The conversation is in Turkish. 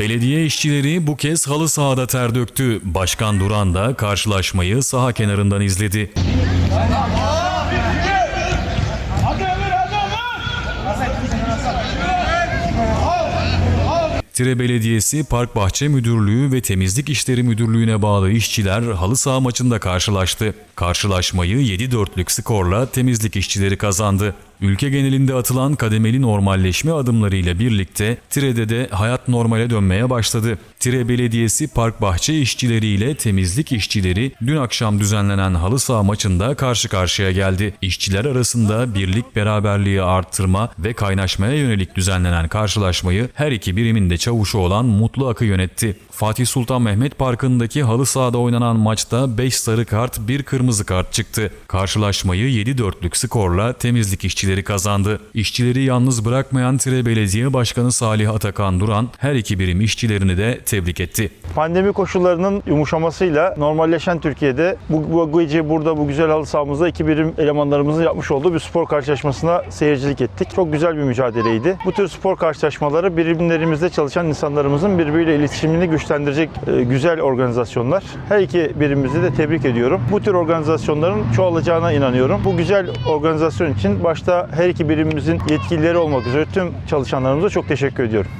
Belediye işçileri bu kez halı sahada ter döktü. Başkan Duran da karşılaşmayı saha kenarından izledi. Tire Belediyesi Park Bahçe Müdürlüğü ve Temizlik İşleri Müdürlüğü'ne bağlı işçiler halı saha maçında karşılaştı. Karşılaşmayı 7-4'lük skorla temizlik işçileri kazandı. Ülke genelinde atılan kademeli normalleşme adımlarıyla birlikte Tire'de de hayat normale dönmeye başladı. Tire Belediyesi Park Bahçe işçileriyle temizlik işçileri dün akşam düzenlenen halı saha maçında karşı karşıya geldi. İşçiler arasında birlik beraberliği arttırma ve kaynaşmaya yönelik düzenlenen karşılaşmayı her iki birimin de çavuşu olan Mutlu Akı yönetti. Fatih Sultan Mehmet Parkı'ndaki halı sahada oynanan maçta 5 sarı kart, 1 kırmızı kart çıktı. Karşılaşmayı 7-4'lük skorla temizlik işçileri kazandı. İşçileri yalnız bırakmayan Tire Belediye Başkanı Salih Atakan Duran her iki birim işçilerini de tebrik etti. Pandemi koşullarının yumuşamasıyla normalleşen Türkiye'de bu, bu gece burada bu güzel halı sahamızda iki birim elemanlarımızın yapmış olduğu bir spor karşılaşmasına seyircilik ettik. Çok güzel bir mücadeleydi. Bu tür spor karşılaşmaları birimlerimizde çalışan insanlarımızın birbiriyle iletişimini güçlendirecek e, güzel organizasyonlar. Her iki birimizi de tebrik ediyorum. Bu tür organizasyonların çoğalacağına inanıyorum. Bu güzel organizasyon için her iki birimimizin yetkilileri olmak üzere tüm çalışanlarımıza çok teşekkür ediyorum.